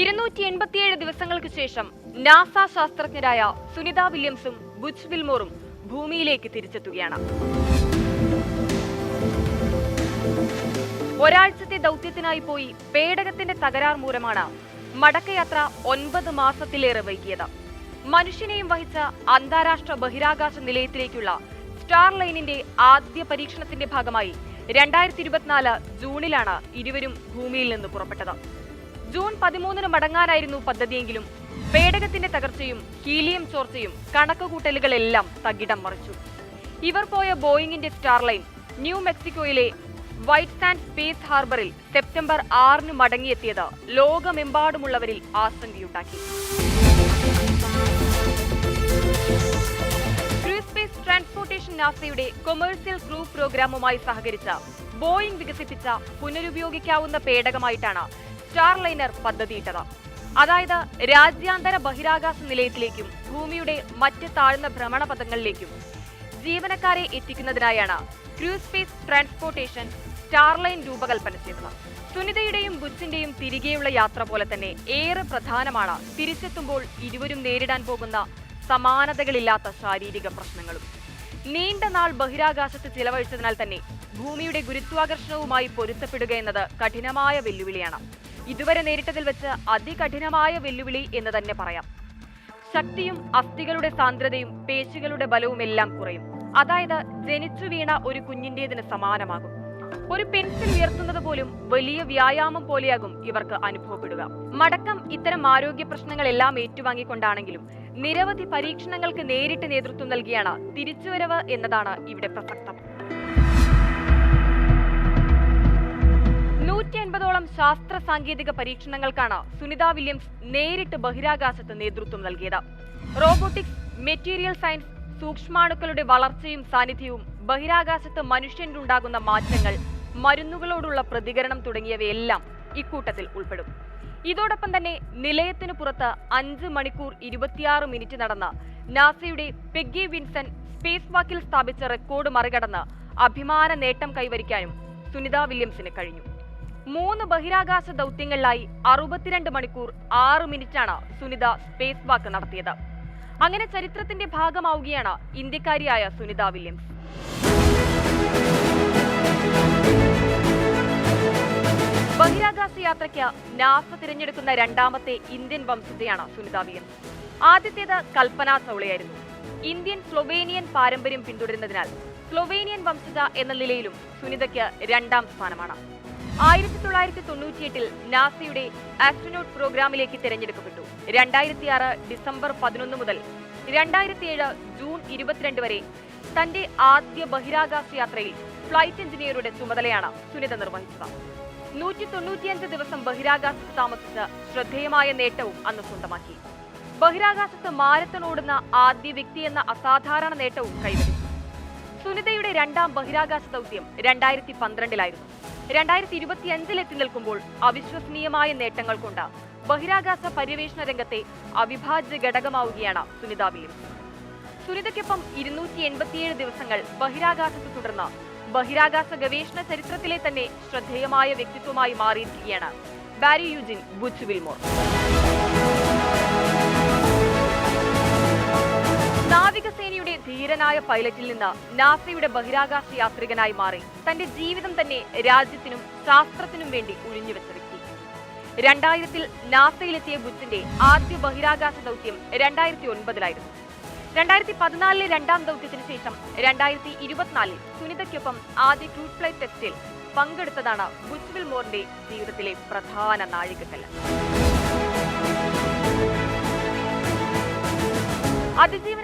ഇരുന്നൂറ്റി എൺപത്തിയേഴ് ദിവസങ്ങൾക്ക് ശേഷം നാസ ശാസ്ത്രജ്ഞരായ സുനിത വില്യംസും ബുച്ച് വിൽമോറും ഭൂമിയിലേക്ക് തിരിച്ചെത്തുകയാണ്. ഒരാഴ്ചത്തെ ദൗത്യത്തിനായി പോയി പേടകത്തിന്റെ തകരാർ മൂലമാണ് മടക്കയാത്ര ഒൻപത് മാസത്തിലേറെ വൈകിയത്. മനുഷ്യനെയും വഹിച്ച അന്താരാഷ്ട്ര ബഹിരാകാശ നിലയത്തിലേക്കുള്ള സ്റ്റാർ ലൈനിന്റെ ആദ്യ പരീക്ഷണത്തിന്റെ ഭാഗമായി രണ്ടായിരത്തി ഇരുപത്തിനാല് ജൂണിലാണ് ഇരുവരും ഭൂമിയിൽ നിന്ന് പുറപ്പെട്ടത്. ജൂൺ പതിമൂന്നിന് മടങ്ങാനായിരുന്നു പദ്ധതിയെങ്കിലും. പേടകത്തിന്റെ തകർച്ചയും ഹീലിയം ചോർച്ചയും കണക്കുകൂട്ടലുകളെല്ലാം തകിടം മറിച്ചു. ഇവർ പോയ ബോയിങ്ങിന്റെ സ്റ്റാർലൈൻ ന്യൂ മെക്സിക്കോയിലെ വൈറ്റ് സാൻഡ് സ്പേസ് ഹാർബറിൽ സെപ്റ്റംബർ ആറിന് മടങ്ങിയെത്തിയത് ലോകമെമ്പാടുമുള്ളവരിൽ ആശങ്കയുണ്ടാക്കി. സ്പേസ് ട്രാൻസ്പോർട്ടേഷൻ നാസയുടെ കൊമേഴ്സ്യൽ ക്രൂ പ്രോഗ്രാമുമായി സഹകരിച്ച ബോയിംഗ് വികസിപ്പിച്ച പുനരുപയോഗിക്കാവുന്ന പേടകമായിട്ടാണ് സ്റ്റാർലൈനർ പദ്ധതിയിട്ടത്. അതായത് രാജ്യാന്തര ബഹിരാകാശ നിലയത്തിലേക്കും ഭൂമിയുടെ മറ്റ് താഴ്ന്ന ഭ്രമണപഥങ്ങളിലേക്കും ജീവനക്കാരെ എത്തിക്കുന്നതിനായാണ് ക്രൂസ് സ്പേസ് ട്രാൻസ്പോർട്ടേഷൻ സ്റ്റാർലൈൻ രൂപകൽപ്പന ചെയ്തത്. സുനിതയുടെയും ബുച്ചിന്റെയും തിരികെയുള്ള യാത്ര പോലെ തന്നെ ഏറെ പ്രധാനമാണ് തിരിച്ചെത്തുമ്പോൾ ഇരുവരും നേരിടാൻ പോകുന്ന സമാനതകളില്ലാത്ത ശാരീരിക പ്രശ്നങ്ങളും. നീണ്ട നാൾ ബഹിരാകാശത്ത് ചിലവഴിച്ചതിനാൽ തന്നെ ഭൂമിയുടെ ഗുരുത്വാകർഷണവുമായി പൊരുത്തപ്പെടുക എന്നത് കഠിനമായ വെല്ലുവിളിയാണ്. ഇതുവരെ നേരിട്ടതിൽ വെച്ച് അതികഠിനമായ വെല്ലുവിളി എന്ന് തന്നെ പറയാം. ശക്തിയും അസ്ഥികളുടെ സാന്ദ്രതയും പേശികളുടെ ബലവും എല്ലാം കുറയും. അതായത് ജനിച്ചു വീണ ഒരു കുഞ്ഞിന്റെതിന് സമാനമാകും. ഒരു പെൻസിൽ ഉയർത്തുന്നത് പോലും വലിയ വ്യായാമം പോലെയാകും ഇവർക്ക് അനുഭവപ്പെടുക. മടക്കം ഇത്തരം ആരോഗ്യ പ്രശ്നങ്ങളെല്ലാം ഏറ്റുവാങ്ങിക്കൊണ്ടാണെങ്കിലും നിരവധി പരീക്ഷണങ്ങൾക്ക് നേരിട്ട് നേതൃത്വം നൽകിയാണ് തിരിച്ചുവരവ് എന്നതാണ് ഇവിടെ പ്രസക്തം. ശാസ്ത്ര സാങ്കേതിക പരീക്ഷണങ്ങൾക്കാണ് സുനിത വില്യംസ് നേരിട്ട് ബഹിരാകാശത്ത് നേതൃത്വം നൽകിയത്. റോബോട്ടിക്സ് മെറ്റീരിയൽ സയൻസ് സൂക്ഷ്മാണുക്കളുടെ വളർച്ചയും സാന്നിധ്യവും ബഹിരാകാശത്ത് മനുഷ്യനിലുണ്ടാകുന്ന മാറ്റങ്ങൾ മരുന്നുകളോടുള്ള പ്രതികരണം തുടങ്ങിയവയെല്ലാം ഇക്കൂട്ടത്തിൽ ഉൾപ്പെടും. ഇതോടൊപ്പം തന്നെ നിലയത്തിന് പുറത്ത് അഞ്ച് മണിക്കൂർ ഇരുപത്തിയാറ് മിനിറ്റ് നടന്ന നാസയുടെ പെഗ്ഗി വിൻസൺ സ്പേസ് വാക്കിൽ സ്ഥാപിച്ച റെക്കോർഡ് മറികടന്ന് അഭിമാന നേട്ടം കൈവരിക്കാനും സുനിത വില്യംസിന് കഴിഞ്ഞു. മൂന്ന് ബഹിരാകാശ ദൗത്യങ്ങളിലായി അറുപത്തിരണ്ട് മണിക്കൂർ ആറ് മിനിറ്റാണ് സുനിത സ്പേസ് വാക്ക് നടത്തിയത്. അങ്ങനെ ചരിത്രത്തിന്റെ ഭാഗമാവുകയാണ് ഇന്ത്യക്കാരിയായ സുനിത വില്യംസ്. ബഹിരാകാശ യാത്രയ്ക്ക് നാസ തിരഞ്ഞെടുക്കുന്ന രണ്ടാമത്തെ ഇന്ത്യൻ വംശജയാണ് സുനിത വില്യംസ്. ആദ്യത്തേത് കൽപ്പന ചൗളയായിരുന്നു. ഇന്ത്യൻ സ്ലൊവേനിയൻ പാരമ്പര്യം പിന്തുടരുന്നതിനാൽ സ്ലൊവേനിയൻ വംശജ എന്ന നിലയിലും സുനിതയ്ക്ക് രണ്ടാം സ്ഥാനമാണ്. ആയിരത്തി തൊള്ളായിരത്തി തൊണ്ണൂറ്റിയെട്ടിൽ നാസയുടെ ആസ്ട്രോനോട്ട് പ്രോഗ്രാമിലേക്ക് തിരഞ്ഞെടുക്കപ്പെട്ടു. രണ്ടായിരത്തി ആറ് ഡിസംബർ പതിനൊന്ന് മുതൽ രണ്ടായിരത്തിയേഴ് ജൂൺ ഇരുപത്തിരണ്ട് വരെ തന്റെ ആദ്യ ബഹിരാകാശ യാത്രയിൽ ഫ്ലൈറ്റ് എഞ്ചിനീയറുടെ ചുമതലയാണ് സുനിത നിർവഹിച്ചത്. നൂറ്റി തൊണ്ണൂറ്റിയഞ്ച് ദിവസം ബഹിരാകാശത്ത് താമസിച്ച് ശ്രദ്ധേയമായ നേട്ടവും അന്ന് സ്വന്തമാക്കി. ബഹിരാകാശത്ത് മാരത്തൺ ഓടുന്ന ആദ്യ വ്യക്തി എന്ന അസാധാരണ നേട്ടവും കൈവരിച്ചു. സുനിതയുടെ രണ്ടാം ബഹിരാകാശ ദൗത്യം രണ്ടായിരത്തി പന്ത്രണ്ടിലായിരുന്നു. രണ്ടായിരത്തി ഇരുപത്തിയഞ്ചിൽ എത്തി നിൽക്കുമ്പോൾ അവിശ്വസനീയമായ നേട്ടങ്ങൾ കൊണ്ട് ബഹിരാകാശ പര്യവേഷണ രംഗത്തെ അവിഭാജ്യ ഘടകമാവുകയാണ് സുനിത വില്യംസ്. സുനിതയ്ക്കൊപ്പം ഇരുന്നൂറ്റി എൺപത്തിയേഴ് ദിവസങ്ങൾ ബഹിരാകാശത്ത് തുടർന്ന് ബഹിരാകാശ ഗവേഷണ ചരിത്രത്തിലെ തന്നെ ശ്രദ്ധേയമായ വ്യക്തിത്വമായി മാറിയിരിക്കുകയാണ് ബാരി യുജിൻ ബുച്ച് വിൽമോർ. നാവികസേനയുടെ ധീരനായ പൈലറ്റിൽ നിന്ന് നാസയുടെ ബഹിരാകാശ യാത്രികനായി മാറി. തന്റെ ജീവിതം തന്നെ രാജ്യത്തിനും ശാസ്ത്രത്തിനും വേണ്ടി ഉഴിഞ്ഞുവെച്ച വ്യക്തി. രണ്ടായിരത്തിൽ നാസയിലെത്തിയ ബുച്ചിന്റെ ആദ്യ ബഹിരാകാശ ദൗത്യം രണ്ടായിരത്തി ഒൻപതിലായിരുന്നു രണ്ടായിരത്തി പതിനാലിലെ രണ്ടാം ദൗത്യത്തിന് ശേഷം രണ്ടായിരത്തി ഇരുപത്തിനാലിൽ സുനിതയ്ക്കൊപ്പം ആദ്യ ക്രൂസ് ഫ്ലൈറ്റ് ടെസ്റ്റിൽ പങ്കെടുത്തതാണ് ബുച്ച് മോറിന്റെ ജീവിതത്തിലെ പ്രധാന നാഴികക്കല്ല്. അതിജീവനത്തിന്റെ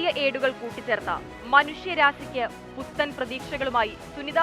പുതിയ ഏടുകൾ കൂട്ടിച്ചേർത്ത മനുഷ്യരാശിക്ക് പുത്തൻ പ്രതീക്ഷകളുമായി സുനിത